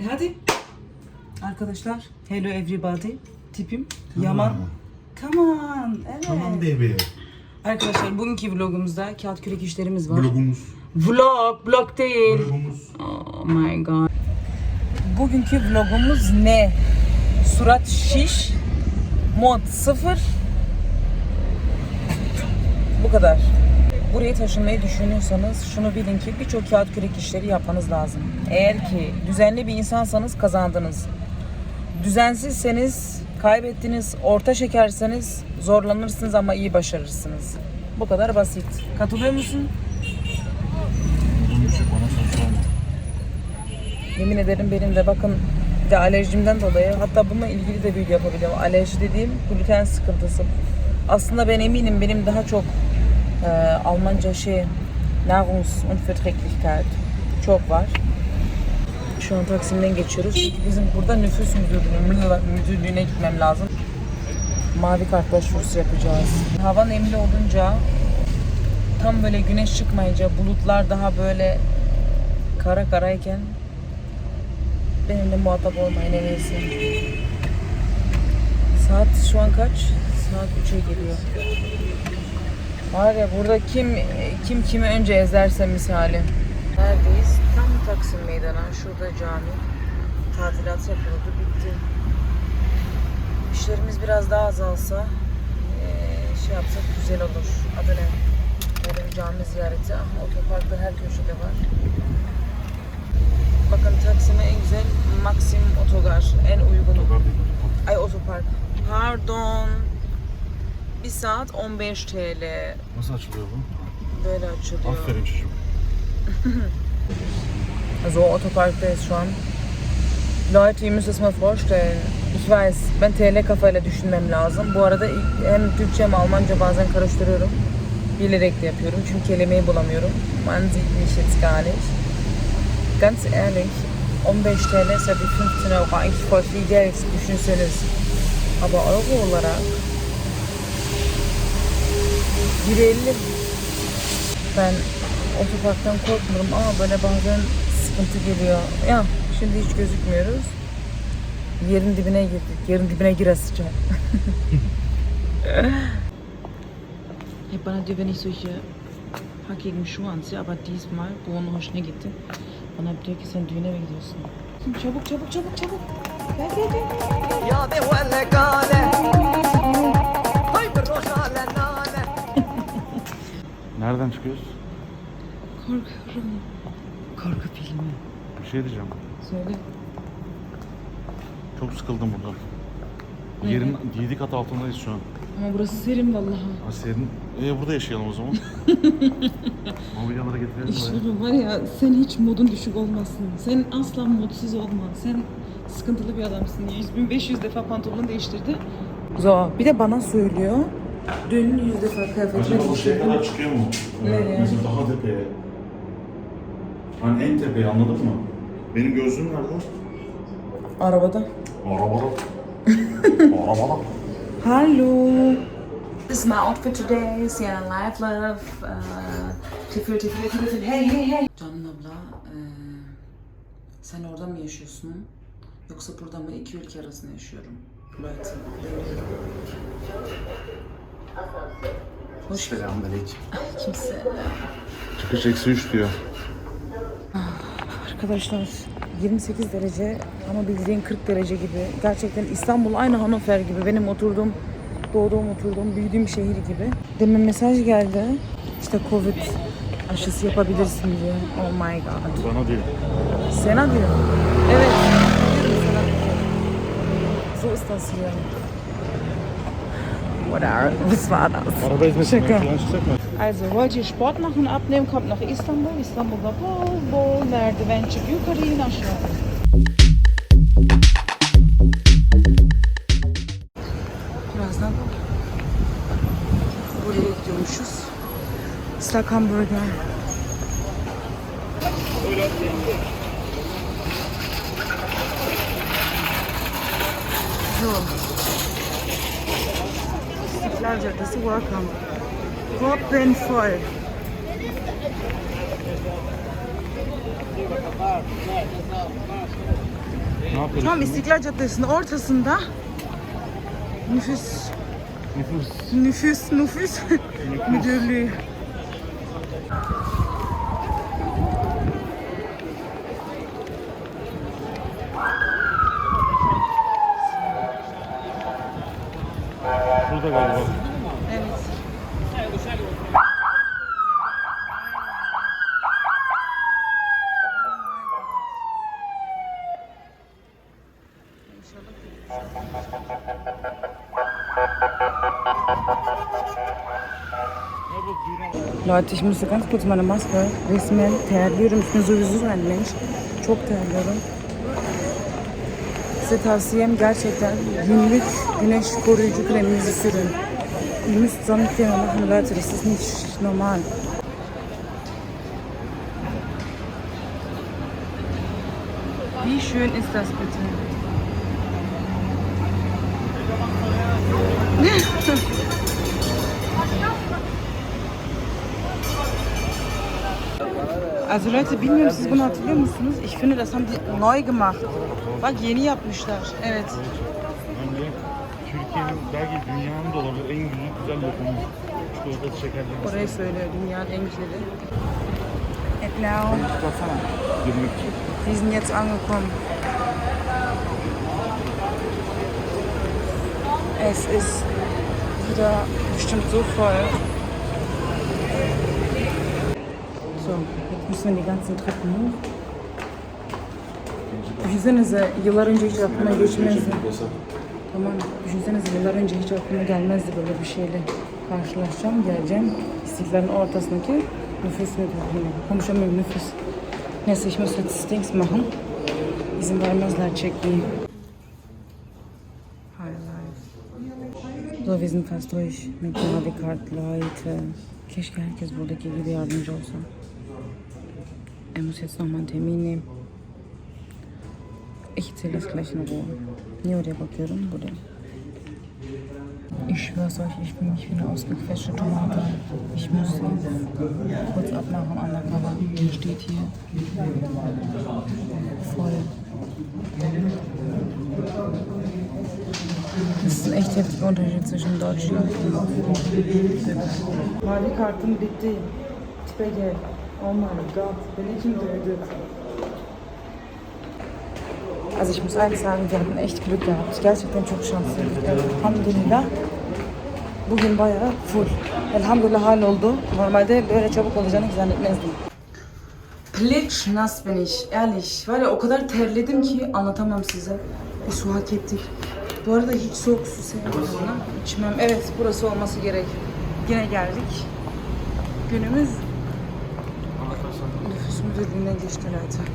E hadi. Arkadaşlar, hello everybody. Tipim Yaman. Come on. Evet. Tamam bebeğim. Arkadaşlar bugünkü vlogumuzda kağıt kürek işlerimiz var. Blogumuz. Vlog, blog değil. Blogumuz. Oh my god. Bugünkü vlogumuz ne? Surat şiş, mod sıfır. Bu kadar. Buraya taşınmayı düşünüyorsanız şunu bilin ki birçok kağıt kürek işleri yapmanız lazım. Eğer ki düzenli bir insansanız kazandınız. Düzensizseniz kaybettiniz, orta şekerseniz zorlanırsınız ama iyi başarırsınız. Bu kadar basit. Katılıyor musun? Yemin ederim benim de bakın de alerjimden dolayı hatta bununla ilgili de video yapabilirim. Alerji dediğim gluten sıkıntısı. Aslında ben eminim benim daha çok e, Almanca şey Nahrungsunverträglichkeit çok var. Şu an Taksim'den geçiyoruz. Çünkü bizim burada nüfus müdürlüğüne, müdürlüğüne gitmem lazım. Mavi kart başvurusu yapacağız. Hava nemli olunca tam böyle güneş çıkmayınca bulutlar daha böyle kara karayken benimle muhatap olmayın en iyisi. Saat şu an kaç? Saat 3'e geliyor. Var ya burada kim kim kimi önce ezerse misali. Neredeyiz? Tam Taksim Meydanı. Şurada cami. Tadilat yapıldı. Bitti. İşlerimiz biraz daha azalsa eee, şey yapsak güzel olur. Adı ne? Yarın cami ziyareti. Aha, otoparkta her köşede var. Bakın Taksim'e en güzel Maxim Otogar. En uygun. Otogar değil. Ay otopark. Pardon. 1 saat 15 TL. Nasıl açılıyor bu? Böyle açılıyor. Aferin çocuğum. Also otoparktayız şu an. Leute, ihr müsst es mal vorstellen. Ich weiß, ben TL kafayla düşünmem lazım. Bu arada hem Türkçe hem Almanca bazen karıştırıyorum. Bilerek de yapıyorum çünkü kelimeyi bulamıyorum. Man sieht mich jetzt gar nicht. Ganz ehrlich, 15 TL ise bir 15 Euro eigentlich voll viel Geld düşünseniz. Ama euro olarak 1.50 ben otoparktan korkmuyorum ama böyle bazen sıkıntı geliyor. Ya şimdi hiç gözükmüyoruz. Yerin dibine girdik. Yerin dibine giresice. Hep bana diyor, wenn ich solche hackigen Schuhe anziehe, aber diesmal bu onun hoşuna gitti. Bana diyor ki sen düğüne mi gidiyorsun? Çabuk çabuk çabuk çabuk. Gel gel gel. Ya be Nereden çıkıyoruz? Korkuyorum. Korku filmi. Bir şey diyeceğim. Söyle. Çok sıkıldım buradan. Yerin 7 kat altındayız şu an. Ama burası serin vallahi. Ha senin... Ee, burada yaşayalım o zaman. Mobilyaları getirelim buraya. İşte var ya sen hiç modun düşük olmasın. Sen asla mutsuz olma. Sen sıkıntılı bir adamsın. 1500 defa pantolon değiştirdi. Zo bir de bana söylüyor. Dün 100 defa kıyafetimi Acaba o şey değiştirdim. kadar çıkıyor mu? Nereye? Mesela daha tepeye. Hani en tepeye anladın mı? Benim gözlüğüm nerede? Arabada. Arabada. Arabada. Hallo. This is my outfit today. Sienna Life Love. Uh, tifil tifil tifil. Hey hey hey. Canan abla, e, sen orada mı yaşıyorsun? Yoksa burada mı? İki ülke arasında yaşıyorum. Leute. Hoş Selamünaleyküm. kimse. Çıkış eksi 3 diyor. Arkadaşlar 28 derece ama bildiğin 40 derece gibi. Gerçekten İstanbul aynı Hannover gibi. Benim oturduğum, doğduğum, oturduğum, büyüdüğüm şehir gibi. Demin mesaj geldi. İşte Covid aşısı yapabilirsin diye. Oh my god. Bana diyor. Sena diyor. Evet. Sana. So ist das hier. Oder was war das? Also wollt ihr Sport machen, abnehmen, kommt nach Istanbul. İstanbul'da bol bol merdiven çık yukarı in aşağı. Birazdan buraya gidiyormuşuz. Islak hamburger. Caddesi Welcome. Hoppen voll. yapıyoruz? Tam? İstiklal Caddesi'nin ortasında nüfus Nüfus. nüfus nüfus müdürlüğü. Şurada galiba. Evet. Ja, bu Düren. Leute, ich musste ganz kurz meine Maske resmen terliyorum. Ich bin sowieso ein Mensch. Çok terliyorum. Size tavsiyem gerçekten günlük güneş koruyucu kreminizi sürün. Ihr müsst Sonnencreme machen, Leute. Das ist nicht normal. Wie schön ist das bitte? Also Leute, bilmiyorum siz bunu hatırlıyor musunuz? Ich finde, das haben die neu gemacht. Bak yeni yapmışlar. Evet. Bence Türkiye'nin belki dünyanın da olabilir en güzel, güzel lokumu. Çikolatası şekerli. Orayı söylüyor dünyanın en güzeli. Etlau. Baksana. Girmek için. Wir sind jetzt angekommen. Es ist wieder bestimmt so voll. So, müssen wir die ganzen Treppen hoch. Düşünsenize yıllar önce hiç aklıma geçmezdi. Tamam, düşünsenize yıllar önce hiç aklıma gelmezdi böyle bir şeyle karşılaşacağım, geleceğim. İstiklal'in ortasındaki nüfus müdürlüğüne. Konuşamıyorum nüfus. Neyse, ich muss jetzt Dings machen. Izin vermezler çekmeyi. So, wir sind fast durch mit Navikart, Leute. Keşke herkes buradaki gibi yardımcı olsa. Er muss jetzt nochmal einen Termin nehmen. Ich erzähle das gleich in Ruhe. Niye oraya bakıyorum? Buraya. Ich schwör's euch, ich bin nicht wie eine ausgequetschte Tomate. Ich muss sie kurz abmachen, undercover. Hier steht hier voll. Das ist ein echt heftiger Unterschied zwischen Deutschland und Mavi kartım bitti. Tipe gel. Oh my god. Beni kim dövdü? Also ich muss ehrlich sagen, wir hatten echt Glück gehabt. Gerçekten çok şanslıydık. Elhamdülillah. Bugün bayağı full. Elhamdülillah hal oldu. Normalde böyle çabuk olacağını zannetmezdim. Plitsch nass bin ich. Ehrlich. Var ya o kadar terledim ki anlatamam size. Bir su hak ettik. Bu arada hiç soğuk su sevmiyorum içmem. Evet burası olması gerek. Yine geldik. Günümüz müdürlüğüne geçti zaten.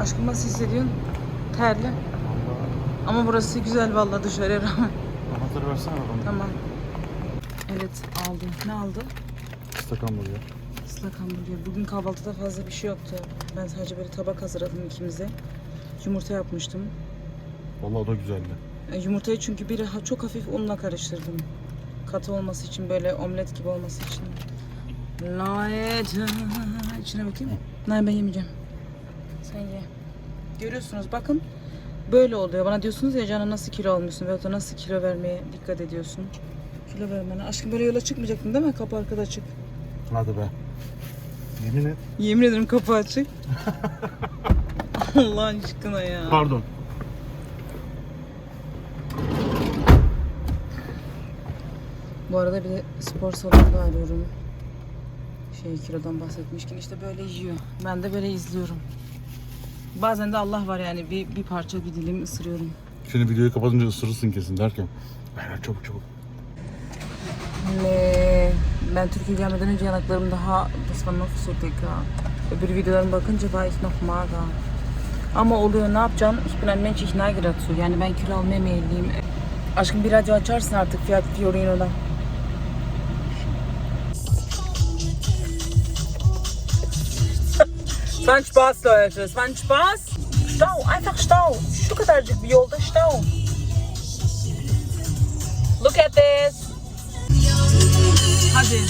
Aşkım nasıl hissediyorsun? Terli. Ama burası güzel vallahi dışarıya rağmen. Anahtarı versene bana. Tamam. Evet aldım. Ne aldı? Islak hamburger. Islak hamburger. Bugün kahvaltıda fazla bir şey yoktu. Ben sadece böyle tabak hazırladım ikimize. Yumurta yapmıştım. Vallahi o da güzeldi. E, Yumurtayı çünkü bir ha- çok hafif unla karıştırdım. Katı olması için böyle omlet gibi olması için. Layet. İçine bakayım. Hayır ben yemeyeceğim. Sen ye. Görüyorsunuz bakın. Böyle oluyor. Bana diyorsunuz ya canım nasıl kilo almışsın veyahut da nasıl kilo vermeye dikkat ediyorsun. Kilo vermene. Aşkım böyle yola çıkmayacaktın değil mi? Kapı arkada açık. Hadi be. Yemin et. Yemin ederim kapı açık. Allah aşkına ya. Pardon. Bu arada bir de spor salonu da arıyorum. Şey kilodan bahsetmişken işte böyle yiyor. Ben de böyle izliyorum. Bazen de Allah var yani bir, bir parça bir dilim ısırıyorum. Şimdi videoyu kapatınca ısırırsın kesin derken. Beyler çabuk çabuk. Ne? Ben Türkiye gelmeden önce yanaklarım daha noch so dicker. Öbür videolarına bakınca ich noch mager. Ama oluyor ne yapacaksın? Mensch, ich neige dazu. Yani ben kilo almaya meyilliyim. Aşkım bir radyo açarsın artık Fiat Fiorino'da. Es war ein Spaß, Leute. Es war ein Spaß. Stau, einfach Stau. Şu kadarcık bir yolda Stau. Look at this. Hadi.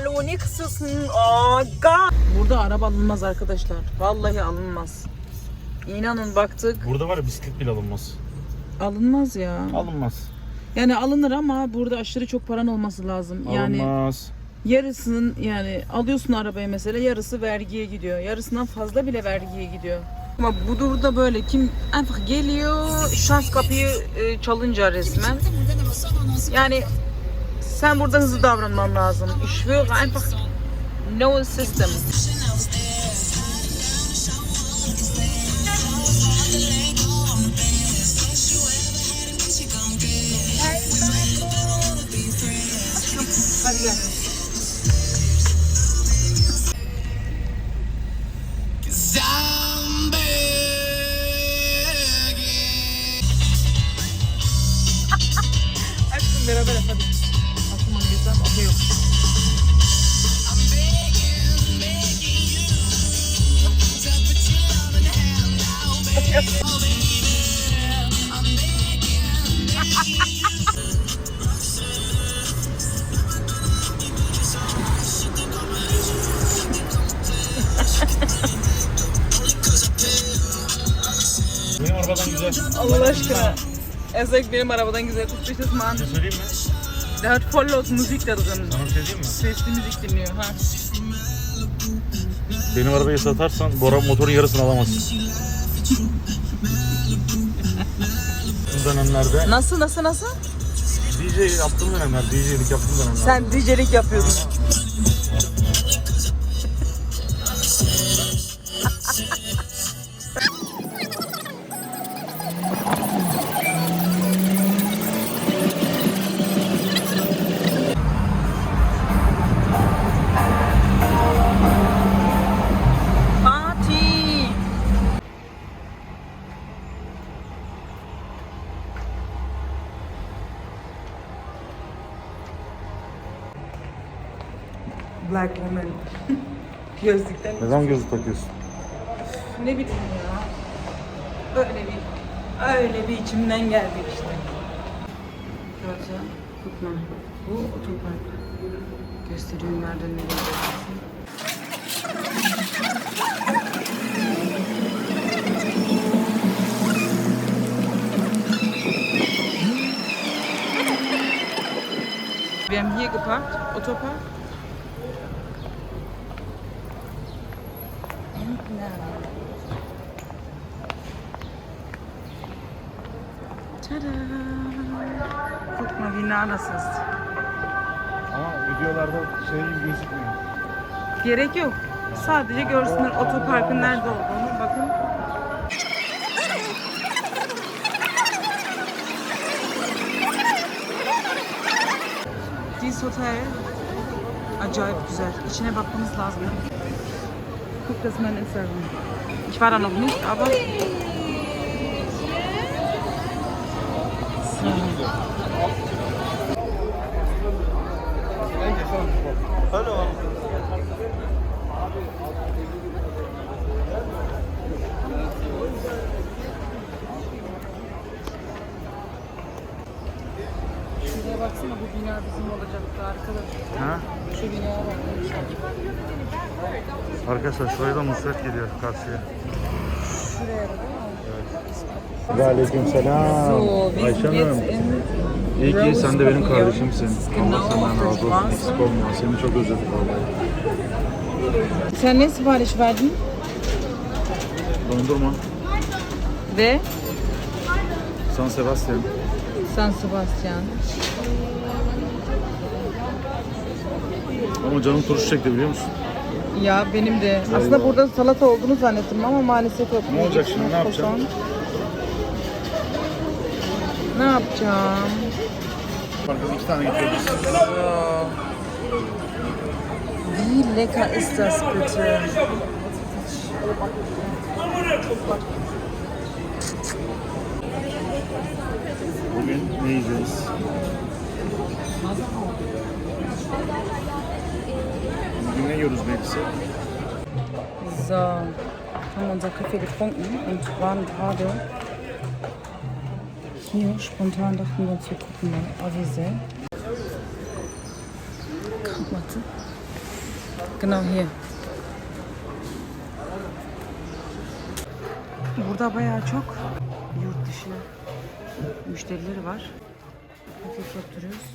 Alo ne kısıyorsun? God. Burada araba alınmaz arkadaşlar. Vallahi alınmaz. İnanın baktık. Burada var ya bisiklet bile alınmaz. Alınmaz ya. Alınmaz. Yani alınır ama burada aşırı çok paran olması lazım. Yani Alınmaz. yarısının yani alıyorsun arabayı mesela yarısı vergiye gidiyor. Yarısından fazla bile vergiye gidiyor. Ama bu durumda böyle kim einfach geliyor şans kapıyı e, çalınca resmen. Yani sen burada hızlı davranman lazım. Ich schwöre einfach no system. Hadi Benim arabadan güzel. Allah aşkına. Ezek benim arabadan güzel tutmuş das man. Bir şey söyleyeyim mi? Der hat voll laut Musik da drin. Sana bir şey diyeyim mi? Sesli müzik dinliyor ha. Benim arabayı satarsan Bora motorun yarısını alamazsın. Bu dönemlerde Nasıl nasıl nasıl? DJ yaptığım dönemler, DJ'lik yaptığım dönemler. Sen DJ'lik yapıyordun. Gözlükten Neden gözlük takıyorsun? ne bileyim ya. Öyle bir öyle bir içimden geldi işte. Şurada Kutman. Bu otopark. Gösteriyor nereden nereye gidiyorsun. Wir haben hier geparkt, Autopark. Tada! Nah das ist. Ama videolarda şey gibi gözükmüyor. Gerek yok. Sadece görsünler otoparkın nerede olduğunu. Bakın. Dies Hotel acayip güzel. İçine bakmamız lazım. Guck das mein Instagram. Ich war da noch nicht, aber so. Şuraya baksana bu bina bizim olacaktı arkadaşlar. Ha? Arkadaşlar şuraya da Nusret geliyor karşıya. Şuraya da değil mi? Aleyküm selam. İn İyi ki sen de benim kardeşimsin. Allah senden razı olsun. Eksik olma. Seni çok özledik vallahi. Sen ne sipariş verdin? Dondurma. Ve San Sebastian. San Sebastian. Ama canım turşu çekti biliyor musun? Ya benim de. Aslında burada salata olduğunu zannettim ama maalesef yok. Ne olacak şimdi, ne? Croissant. Ne yapacağım? Arkada iki tane gidiyoruz. Wie lecker ist das bitte? Bugün ne yiyeceğiz? Yiyoruz Melisa? So, haben unser Kaffee getrunken und waren gerade hier. Spontan dachten wir uns, wir gucken mal Avise. Kalmadı. Genau hier. Burada bayağı çok yurt dışı müşterileri var. Hafif yaptırıyoruz.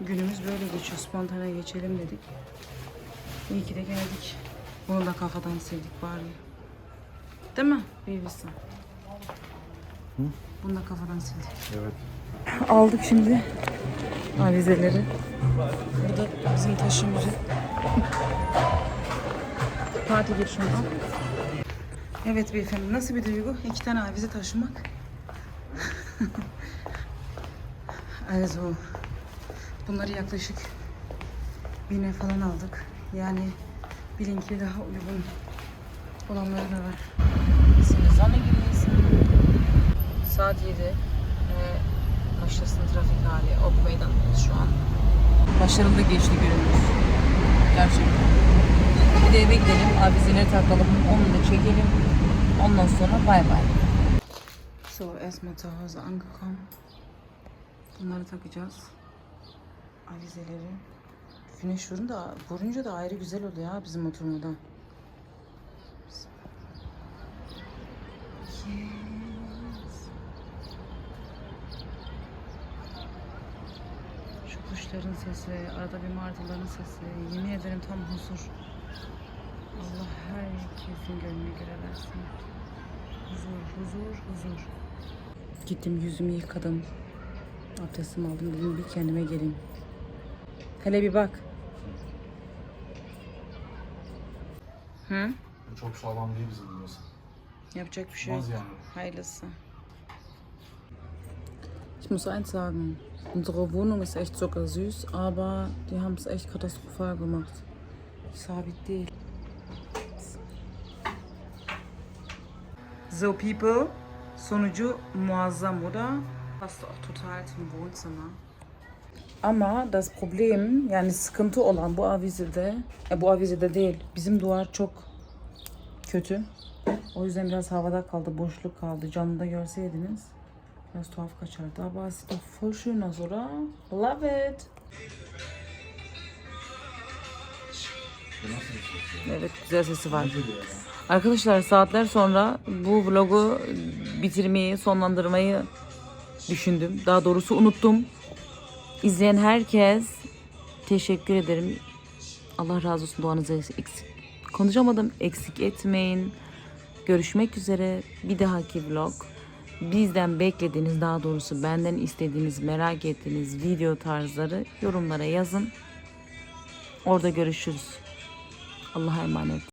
Günümüz böyle geçiyor. Spontane geçelim dedik. İyi ki de geldik. Bunu da kafadan sildik bari. Değil mi? Babyson. Bunu da kafadan sildik. Evet. Aldık şimdi avizeleri. Bu da bizim taşımacı. Parti gir şunu al. Evet beyefendi nasıl bir duygu? İki tane avize taşımak. also bunları yaklaşık bine falan aldık. Yani bilin ki daha uygun olanları da var. Şimdi zanne gibiyiz. Saat 7 ve başlasın trafik hali. Ok meydanındayız şu an. Başarılı geçti günümüz. Gerçekten. Bir de eve gidelim, avizeleri takalım, onu da çekelim. Ondan sonra bay bay. So, erstmal zu Hause angekommen. Bunları takacağız. Avizeleri. Güneş vurunca, vurunca da ayrı güzel oluyor ha bizim oturmada. Şu kuşların sesi, arada bir martıların sesi. Yemin ederim tam huzur. Allah herkesin gönlüne göre versin. Huzur, huzur, huzur. Gittim yüzümü yıkadım. Abdestimi aldım dedim bir kendime geleyim. Hele bir bak. Hı? Çok sağlam değil bizim burası. Yapacak bir şey yok. Olmaz yani. Hayırlısı. Ich muss eins sagen, unsere Wohnung ist echt zuckersüß, aber die haben es echt katastrophal gemacht. Sabit değil. So people, sonucu muazzam oder? Passt auch total zum Wohnzimmer. Ama das Problem yani sıkıntı olan bu avizede, e, bu avizede değil. Bizim duvar çok kötü. O yüzden biraz havada kaldı, boşluk kaldı. Canlıda görseydiniz biraz tuhaf kaçardı. Aber es sieht doch voll? Love it. Evet, güzel sesi var. Arkadaşlar saatler sonra bu vlogu bitirmeyi, sonlandırmayı düşündüm. Daha doğrusu unuttum. İzleyen herkes teşekkür ederim. Allah razı olsun duanızı eksik. Konuşamadım. Eksik etmeyin. Görüşmek üzere. Bir dahaki vlog. Bizden beklediğiniz daha doğrusu benden istediğiniz merak ettiğiniz video tarzları yorumlara yazın. Orada görüşürüz. Allah'a emanet.